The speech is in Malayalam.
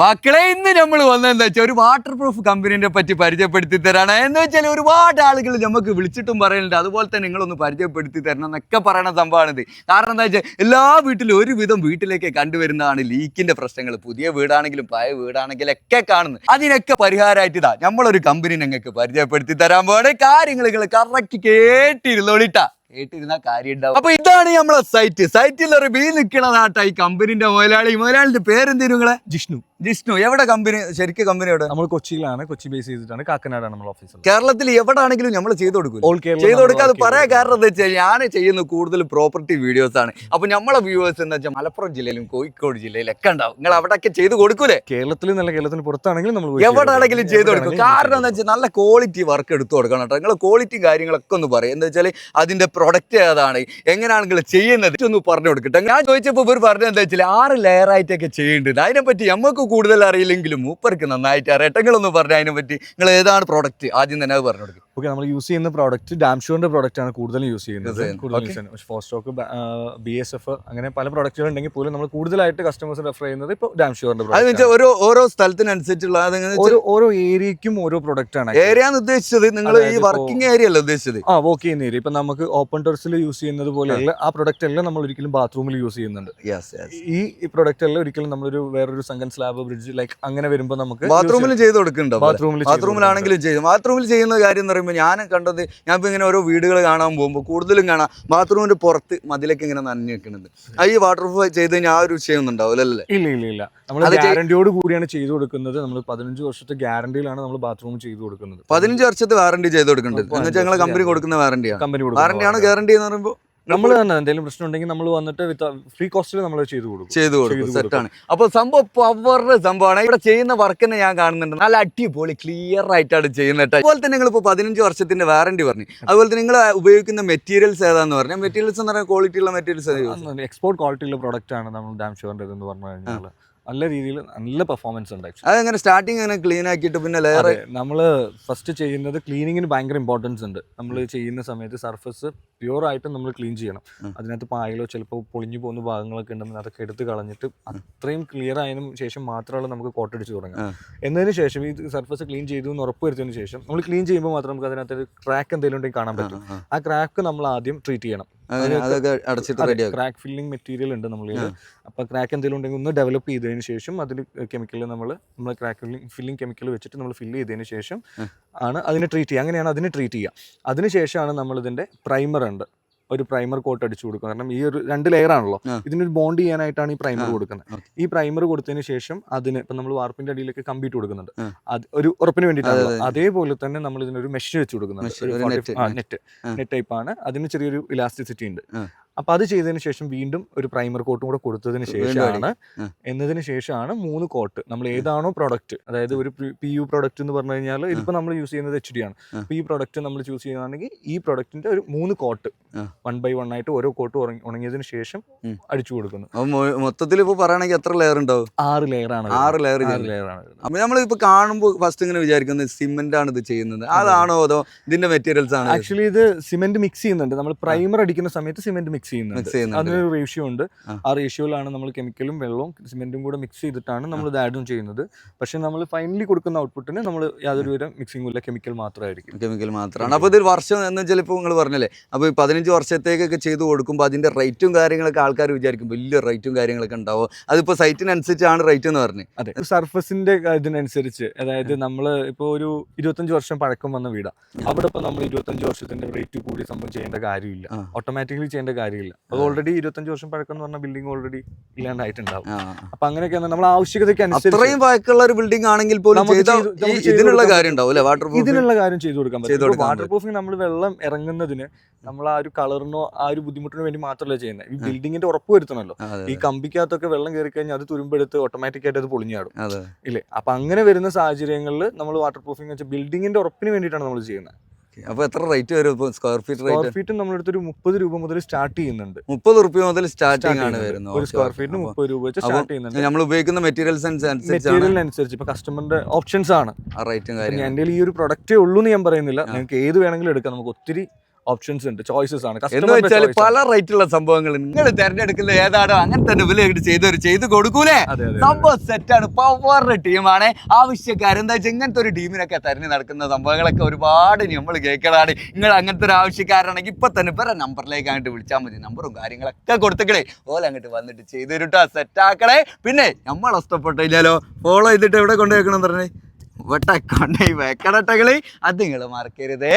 മക്കളെ ഇന്ന് നമ്മൾ വന്നതെന്താ വെച്ചാൽ ഒരു വാട്ടർ പ്രൂഫ് കമ്പനീനെ പറ്റി പരിചയപ്പെടുത്തി തരാണ്. എന്ന് വെച്ചാൽ ഒരുപാട് ആളുകൾ നമുക്ക് വിളിച്ചിട്ടും പറയുന്നുണ്ട്. അതുപോലെ തന്നെ നിങ്ങളൊന്ന് പരിചയപ്പെടുത്തി തരണം എന്നൊക്കെ പറയുന്ന സംഭവമാണിത്. കാരണം എന്താ വെച്ചാൽ എല്ലാ വീട്ടിലും ഒരുവിധം വീട്ടിലേക്ക് കണ്ടുവരുന്നതാണ് ലീക്കിന്റെ പ്രശ്നങ്ങൾ. പുതിയ വീടാണെങ്കിലും പഴയ വീടാണെങ്കിലും ഒക്കെ കാണുന്നത്. അതിനൊക്കെ പരിഹാരമായിട്ട് ഇതാ നമ്മളൊരു കമ്പനി നിങ്ങൾക്ക് പരിചയപ്പെടുത്തി തരാൻ പോവാണ്. കാര്യങ്ങൾ കറക്റ്റ് കേട്ടിരുന്നോളിട്ടാ. കേട്ടിരുന്ന കാര്യം ഉണ്ടാവും അപ്പൊ ഇതാണ് നമ്മളെ സൈറ്റ് സൈറ്റിൽ ഒരു ബി നിൽക്കണ നാട്ടാ ഈ കമ്പനിന്റെ മുതലാളി. മുതലാളിന്റെ പേരെന്തിനു നിങ്ങളെ? ജിഷ്ണു. ജിഷ്ണു. എവിടെ കമ്പനി? ശരിക്കും കമ്പനി എവിടെ? നമ്മൾ കൊച്ചിയിലാണ്. കൊച്ചി ബേസ് ചെയ്തിട്ടാണ് കാക്കനാടാണ് നമ്മൾ ഓഫീസ് കേരളത്തിൽ എവിടെ ആണെങ്കിലും നമ്മൾ ചെയ്തു കൊടുക്കും ചെയ്തു കൊടുക്കാതെ പറയാൻ കാരണം എന്താ വെച്ചാൽ ഞാൻ ചെയ്യുന്ന കൂടുതൽ പ്രോപ്പർട്ടി വീഡിയോസ് ആണ്. അപ്പൊ നമ്മളെ വ്യൂവേഴ്സ് എന്താ വെച്ചാൽ മലപ്പുറം ജില്ലയിലും കോഴിക്കോട് ജില്ലയിലും ഒക്കെ ഉണ്ടാവും. നിങ്ങൾ അവിടെയൊക്കെ ചെയ്തു കൊടുക്കൂലേ? കേരളത്തിൽ നല്ല കേരളത്തിന് പുറത്താണെങ്കിലും നമ്മൾ എവിടെ ആണെങ്കിലും ചെയ്തു കൊടുക്കും. കാരണം എന്താ വെച്ചാൽ നല്ല ക്വാളിറ്റി വർക്ക് എടുത്തു കൊടുക്കണം കേട്ടോ നിങ്ങൾ ക്വാളിറ്റി കാര്യങ്ങളൊക്കെ ഒന്ന് പറയും. എന്താ വെച്ചാൽ അതിന്റെ പ്രൊഡക്റ്റ് ഏതാണ്? എങ്ങനെയാണ് നിങ്ങൾ ചെയ്യുന്നത്? ഒന്ന് പറഞ്ഞു കൊടുക്കട്ടെ. ഞാൻ ചോദിച്ചപ്പോൾ ഇവർ പറഞ്ഞത് എന്താ വെച്ചാൽ ആറ് ലെയർ ആയിട്ടൊക്കെ ചെയ്യേണ്ടത് അതിനെപ്പറ്റി നമുക്ക് കൂടുതൽ അറിയില്ലെങ്കിലും മൂപ്പർക്ക് നന്നായിട്ട് അറിയട്ടെ നിങ്ങളൊന്ന് പറഞ്ഞു അതിനെപ്പറ്റി. നിങ്ങൾ ഏതാണ് പ്രൊഡക്റ്റ് ആദ്യം തന്നെ അത് പറഞ്ഞു കൊടുക്കും. ഓക്കെ നമ്മൾ യൂസ് ചെയ്യുന്ന പ്രോഡക്റ്റ് ഡാംഷൂറിന്റെ പ്രോഡക്റ്റ് ആണ് കൂടുതലും യൂസ് ചെയ്യുന്നത്. കൂടുതൽ Okay. For stock B S F അങ്ങനെ പല പ്രോഡക്റ്റുകൾ ഉണ്ടെങ്കിൽ പോലും നമ്മൾ കൂടുതലായിട്ട് കസ്റ്റമേഴ്സ് റെഫർ ചെയ്യുന്നത് ഇപ്പോൾ ഡാംഷുറിന്റെ ഓരോ ഓരോ സ്ഥലത്തിനനുസരിച്ചുള്ള ഓരോ ഓരോ ഏരിയയ്ക്കും ഓരോ പ്രോഡക്റ്റ് ആണ് ഏരിയ എന്ന് ഉദ്ദേശിച്ചത്. നിങ്ങൾ ഈ വർക്കിംഗ് ഏരിയ അല്ല ഉദ്ദേശിച്ചത്? ആ വർക്ക് ചെയ്യുന്ന ഏരിയ ഇപ്പൊ നമുക്ക് ഓപ്പൺ ടോർസിൽ യൂസ് ചെയ്യുന്നത് പോലെയുള്ള ആ. പ്രോഡക്റ്റ് എല്ലാം നമ്മൾ ഒരിക്കലും ബാത്റൂമിൽ യൂസ് ചെയ്യുന്നുണ്ട്. ഈ പ്രോഡക്റ്റ് എല്ലാം ഒരിക്കലും നമ്മളൊരു വേറൊരു സംഘൻ സ്ലാബ് ബ്രിഡ്ജ് ലൈക്ക് അങ്ങനെ വരുമ്പോൾ നമുക്ക് ബാത്റൂമിൽ ചെയ്ത് കൊടുക്കുന്നുണ്ടോ ബാത്റൂമിൽ ബാത്റൂമിലാണെങ്കിലും ചെയ്യും. ബാത്റൂമിൽ ചെയ്യുന്ന കാര്യം എന്ന് പറയുമ്പോൾ ഞാൻ കണ്ടത് ഞാൻ ഇപ്പൊ ഇങ്ങനെ ഓരോ വീടുകൾ കാണാൻ പോകുമ്പോൾ കൂടുതലും കാണാം ബാത്റൂമിന്റെ പുറത്ത് മതിലൊക്കെ ഇങ്ങനെ നനഞ്ഞു വെക്കുന്നുണ്ട് ആ ഈ വാട്ടർ പ്രൂഫ് ചെയ്ത് കഴിഞ്ഞാൽ ആ ഒരു വിഷയമൊന്നും ഉണ്ടാവില്ല അല്ലേ? ഇല്ല ഇല്ല ഇല്ല. നമ്മൾ ഗ്യാരണ്ടിയോട് കൂടിയാണ് ചെയ്തു കൊടുക്കുന്നത്. നമ്മൾ പതിനഞ്ച് വർഷത്തെ ഗ്യാരണ്ടിയിലാണ് നമ്മൾ ബാത്റൂം ചെയ്തു കൊടുക്കുന്നത്. പതിനഞ്ച് വർഷത്തെ വാറണ്ടി ചെയ്ത് കൊടുക്കുന്നുണ്ട് എന്ന് വെച്ചാൽ ഞങ്ങൾ കമ്പനി കൊടുക്കുന്ന വാറണ്ടിയാണ് കമ്പനി വാറണ്ടിയാണ് ഗ്യാരണ്ടി എന്ന് പറയുമ്പോൾ നമ്മൾ തന്നെ എന്തെങ്കിലും പ്രശ്നം ഉണ്ടെങ്കിൽ നമ്മൾ വന്നിട്ട് വിത്ത് ഫ്രീ കോസ്റ്റിൽ നമ്മൾ ചെയ്തു കൊടുക്കും. ചെയ്തു കൊടുക്കും. സെറ്റാണ് അപ്പൊ സംഭവം പവറിന്റെ സംഭവമാണ്. ഇവിടെ ചെയ്യുന്ന വർക്ക് തന്നെ ഞാൻ കാണുന്നുണ്ട്. നല്ല അടിപൊളി ക്ലിയർ ആയിട്ടാണ് ചെയ്യുന്നത്. അതുപോലെ തന്നെ നിങ്ങൾ ഇപ്പോൾ പതിനഞ്ച് വർഷത്തിന്റെ വാറണ്ടി പറഞ്ഞു. അതുപോലെ തന്നെ നിങ്ങൾ ഉപയോഗിക്കുന്ന മെറ്റീരിയൽസ് ഏതാന്ന് പറഞ്ഞാൽ മെറ്റീരിയൽസ് എന്ന് പറഞ്ഞാൽ ക്വാളിറ്റി ഉള്ള മെറ്റീരിയൽസ് എക്സ്പോർട്ട് ക്വാളിറ്റിയുള്ള പ്രോഡക്റ്റ് ആണ് നമ്മൾ ഡാം ഷുവറിന്റെ എന്ന് പറഞ്ഞു കഴിഞ്ഞാൽ നല്ല രീതിയിൽ നല്ല പെർഫോമൻസ് ഉണ്ട്. അതെങ്ങനെ സ്റ്റാർട്ടിങ് അങ്ങനെ ക്ലീൻ ആക്കിയിട്ട് പിന്നെ ലെയർ നമ്മൾ ഫസ്റ്റ് ചെയ്യുന്നത് ക്ലീനിങ്ങിന് ഭയങ്കര ഇമ്പോർട്ടൻസ് ഉണ്ട്. നമ്മൾ ചെയ്യുന്ന സമയത്ത് സർഫസ് പ്യൂർ ആയിട്ട് നമ്മൾ ക്ലീൻ ചെയ്യണം. അതിനകത്ത് പായലോ ചിലപ്പോൾ പൊളിഞ്ഞു പോകുന്ന ഭാഗങ്ങളൊക്കെ ഉണ്ടെന്ന് അതൊക്കെ എടുത്ത് കളഞ്ഞിട്ട് അത്രയും ക്ലിയർ ആയതിനു ശേഷം മാത്രമേ നമുക്ക് കോട്ടടിച്ച് തുടങ്ങാം. ആ. എന്നതിന് ശേഷം ഈ സർഫസ് ക്ലീൻ ചെയ്തു എന്ന് ഉറപ്പ് വരുത്തിയതിന് ശേഷം നമ്മൾ ക്ലീൻ ചെയ്യുമ്പോൾ മാത്രം നമുക്ക് അതിനകത്ത് ക്രാക്ക് എന്തെങ്കിലും ഉണ്ടെങ്കിൽ കാണാൻ പറ്റും. ആ ക്രാക്ക് നമ്മൾ ആദ്യം ട്രീറ്റ് ചെയ്യണം. അതൊക്കെ അടച്ചിട്ട് റെഡി ക്രാക്ക് ഫില്ലിംഗ് മെറ്റീരിയൽ ഉണ്ട് നമ്മൾ അപ്പൊ ക്രാക്ക് എന്തെങ്കിലും ഉണ്ടെങ്കിൽ ഒന്ന് ഡെവലപ്പ് ചെയ്തതിന് ശേഷം അതിൽ കെമിക്കൽ നമ്മൾ നമ്മൾ ക്രാക്ക് ഫില്ലിംഗ് ഫില്ലിംഗ് കെമിക്കൽ വെച്ചിട്ട് നമ്മൾ ഫില്ല് ചെയ്തതിന് ശേഷം ആണ് അതിനെ ട്രീറ്റ് ചെയ്യുക. അങ്ങനെയാണ് അതിനെ ട്രീറ്റ് ചെയ്യുക. അതിനുശേഷമാണ് നമ്മൾ ഇതിന്റെ പ്രൈമർ ഉണ്ട്. ഒരു പ്രൈമർ കോട്ട് അടിച്ചു കൊടുക്കും. കാരണം ഈ ഒരു രണ്ട് ലെയർ ആണല്ലോ. ഇതിനൊരു ബോണ്ട് ചെയ്യാനായിട്ടാണ് ഈ പ്രൈമർ കൊടുക്കുന്നത്. ഈ പ്രൈമർ കൊടുത്തതിന് ശേഷം അതിന് ഇപ്പം നമ്മൾ വാർപ്പിന്റെ അടിയിലേക്ക് കമ്പീറ്റ് കൊടുക്കുന്നുണ്ട്. അത് ഒരു ഉറപ്പിന് വേണ്ടിയിട്ടാണ് അതെ, അതെ. അതേപോലെ തന്നെ നമ്മൾ ഇതിനൊരു മെഷീൻ വെച്ച് കൊടുക്കുന്നുണ്ട്. നെറ്റ് നെറ്റ് ടൈപ്പ് ആണ്. അതിന് ചെറിയൊരു ഇലാസ്റ്റിസിറ്റി ഉണ്ട്. അപ്പൊ അത് ചെയ്തതിന് ശേഷം വീണ്ടും ഒരു പ്രൈമർ കോട്ടും കൂടെ കൊടുത്തതിന് ശേഷമാണ്. എന്നതിന് ശേഷമാണ് മൂന്ന് കോട്ട് നമ്മൾ ഏതാണോ പ്രൊഡക്റ്റ് അതായത് ഒരു പി യു പ്രൊഡക്റ്റ് എന്ന് പറഞ്ഞു കഴിഞ്ഞാൽ ഇതിപ്പോ നമ്മൾ യൂസ് ചെയ്യുന്നത് എച്ച് ഡി ആണ്. അപ്പൊ ഈ പ്രൊഡക്റ്റ് നമ്മൾ ചൂസ് ചെയ്യുകയാണെങ്കിൽ ഈ പ്രൊഡക്റ്റിന്റെ ഒരു മൂന്ന് കോട്ട്. വൺ ബൈ വൺ ആയിട്ട് ഓരോ കോട്ട് ഉണങ്ങിയതിന് ശേഷം. അടിച്ചു കൊടുക്കുന്നു. മൊത്തത്തിൽ ഇപ്പൊ പറയുകയാണെങ്കിൽ എത്ര ലെയർ ഉണ്ടാവും? ആറ് ലെയർ ആണ് ആറ് ലെയർ ആറ് ലെയർ ആണ്. അപ്പൊ നമ്മളിപ്പോ കാണുമ്പോൾ ഫസ്റ്റ് ഇങ്ങനെ വിചാരിക്കുന്നത് സിമെന്റ് ആണ് ഇത് ചെയ്യുന്നത്. അതാണോ അതോ ഇതിന്റെ മെറ്റീരിയൽസ് ആണ്? ആക്ച്വലി ഇത് സിമെന്റ് മിക്സ് ചെയ്യുന്നുണ്ട്. നമ്മൾ പ്രൈമർ അടിക്കുന്ന സമയത്ത് സിമെന്റ് മിക്സ് മിക്സ് ചെയ്യുന്നത് അതിനൊരു റേഷ്യോ ഉണ്ട് ആ. റേഷ്യോയിലാണ് നമ്മൾ കെമിക്കലും വെള്ളവും സിമെന്റും കൂടെ മിക്സ് ചെയ്തിട്ടാണ് നമ്മൾ ഇത് ആഡും ചെയ്യുന്നത്. പക്ഷെ നമ്മൾ ഫൈനലി കൊടുക്കുന്ന ഔട്ട്പുട്ടിന് നമ്മൾ യാതൊരു വിധം മിക്സിംഗും ഇല്ല. കെമിക്കൽ മാത്രമായിരിക്കും. കെമിക്കൽ മാത്രമാണ്. അപ്പോൾ ഇതൊരു വർഷം എന്ന് വെച്ചാൽ ഇപ്പോൾ നിങ്ങൾ പറഞ്ഞല്ലേ? അപ്പോൾ ഈ പതിനഞ്ച് വർഷത്തേക്കൊക്കെ ചെയ്ത് കൊടുക്കുമ്പോൾ അതിന്റെ റേറ്റും കാര്യങ്ങളൊക്കെ ആൾക്കാർ വിചാരിക്കും വലിയ റേറ്റും കാര്യങ്ങളൊക്കെ ഉണ്ടാവും അതിപ്പോൾ സൈറ്റിനനുസരിച്ചാണ് റേറ്റ് എന്ന് പറഞ്ഞത് അതെ. സർഫസിന്റെ ഇതിനനുസരിച്ച് അതായത് നമ്മൾ ഇപ്പോൾ ഒരു ഇരുപത്തഞ്ച് വർഷം പഴക്കം വന്ന വീടാണ്. അവിടെ ഇപ്പോൾ നമ്മൾ ഇരുപത്തഞ്ച് വർഷത്തിന്റെ റേറ്റ് കൂടി സംഭവം ചെയ്യേണ്ട കാര്യമില്ല. ഓട്ടോമാറ്റിക്കലി ചെയ്യേണ്ട കാര്യമില്ല അത് ഓൾറെഡി ഇരുപത്തഞ്ച് വർഷം പഴക്കം എന്ന് പറഞ്ഞ ബിൽഡിംഗ് ഓൾറെഡി ഇല്ലാണ്ടായിട്ടുണ്ടാവും. അപ്പൊ അങ്ങനെയൊക്കെ നമ്മൾ ആവശ്യകതയ്ക്ക് അത്രയും പഴക്കമുള്ള ഒരു ബിൽഡിംഗ് ആണെങ്കിൽ പോലും ഇതിനുള്ള കാര്യം ഉണ്ടാവും വാട്ടർ ഇതിനുള്ള കാര്യം ചെയ്തു കൊടുക്കാൻ പറ്റും. വാട്ടർ പ്രൂഫിംഗ് നമ്മൾ വെള്ളം ഇറങ്ങുന്നതിന് നമ്മൾ ആ ഒരു കളറിനോ ആ ഒരു ബുദ്ധിമുട്ടിനോ വേണ്ടി മാത്രമല്ല ചെയ്യുന്നത്. ഈ ബിൽഡിംഗിന്റെ ഉറപ്പ് വരുത്തണമല്ലോ. ഈ കമ്പിക്കകത്തൊക്കെ വെള്ളം കയറി കഴിഞ്ഞാൽ അത് തുരുമ്പെടുത്ത് ഓട്ടോമാറ്റിക് ആയിട്ട് അത് പൊളിഞ്ഞാടും ഇല്ലേ? അപ്പൊ അങ്ങനെ വരുന്ന സാഹചര്യങ്ങളിൽ നമ്മൾ വാട്ടർ പ്രൂഫിംഗ് വെച്ചാൽ ബിൽഡിങ്ങിന്റെ ഉറപ്പിന് വേണ്ടിയിട്ടാണ് നമ്മൾ ചെയ്യുന്നത്. അപ്പോൾ എത്ര റേറ്റ് വരും ഇപ്പോൾ square feet square rate feet നമ്മളടുത്ത് ഒരു മുപ്പത് രൂപ മുതൽ സ്റ്റാർട്ട് ചെയ്യുന്നുണ്ട്. മുപ്പത് റുപ്യ മുതൽ സ്റ്റാർട്ടിംഗ് ആണ് വരുന്നത്. ഒരു സ്ക്വയർ ഫീറ്റിന് മുപ്പത് രൂപ വെച്ച് സ്റ്റാർട്ട് ചെയ്യുന്നുണ്ട്. നമ്മൾ ഉപയോഗിക്കുന്ന മെറ്റീരിയൽസ് അനുസരിച്ചാണ് മെറ്റീരിയലിനനുസരിച്ച് ഇപ്പൊ കസ്റ്റമറിന്റെ ഓപ്ഷൻസ് ആണ്. ആ റേറ്റും കാര്യം കാര്യങ്ങളും. എന്റെ ഈ ഒരു പ്രൊഡക്റ്റേ ഉള്ളൂ എന്ന് ഞാൻ പറയുന്നില്ല. നിങ്ങൾക്ക് ഏത് വേണമെങ്കിലും എടുക്കാം. നമുക്ക് ഒത്തിരി ഓപ്ഷൻസ് ഉണ്ട്. ചോയ്സസ് ആണ്. എന്ന് വെച്ചാൽ പല റേറ്റ് പല റേറ്റുള്ള സംഭവങ്ങൾ നിങ്ങൾ തിരഞ്ഞെടുക്കുന്ന ഏതാണോ അങ്ങനെ തന്നെ വില ചെയ്തൊരു ചെയ്ത് കൊടുക്കൂലേ? സംഭവം സെറ്റാണ് പവറിന്റെ ടീമാണ് ആവശ്യക്കാരൻ എന്താ വെച്ചാൽ ഇങ്ങനത്തെ ഒരു ടീമിനൊക്കെ തെരഞ്ഞു നടക്കുന്ന സംഭവങ്ങളൊക്കെ ഒരുപാട് നമ്മൾ കേൾക്കലാണ്. നിങ്ങൾ അങ്ങനത്തെ ഒരു ആവശ്യക്കാരാണെങ്കിൽ ഇപ്പൊ തന്നെ ഇപ്പൊ നമ്പറിലേക്ക് അങ്ങോട്ട് വിളിച്ചാൽ മതി. നമ്പറും കാര്യങ്ങളൊക്കെ കൊടുത്തക്കളേ ഓല അങ്ങോട്ട് വന്നിട്ട് ചെയ്ത് തരുട്ടോ സെറ്റ് ആക്കണേ. പിന്നെ നമ്മൾ ഇഷ്ടപ്പെട്ടില്ലല്ലോ. ഫോളോ ചെയ്തിട്ട് എവിടെ കൊണ്ടുവെക്കണം പറഞ്ഞേ? വെട്ടക്കൊണ്ടേ വെക്കണട്ടകൾ അത് നിങ്ങൾ മറക്കരുതേ.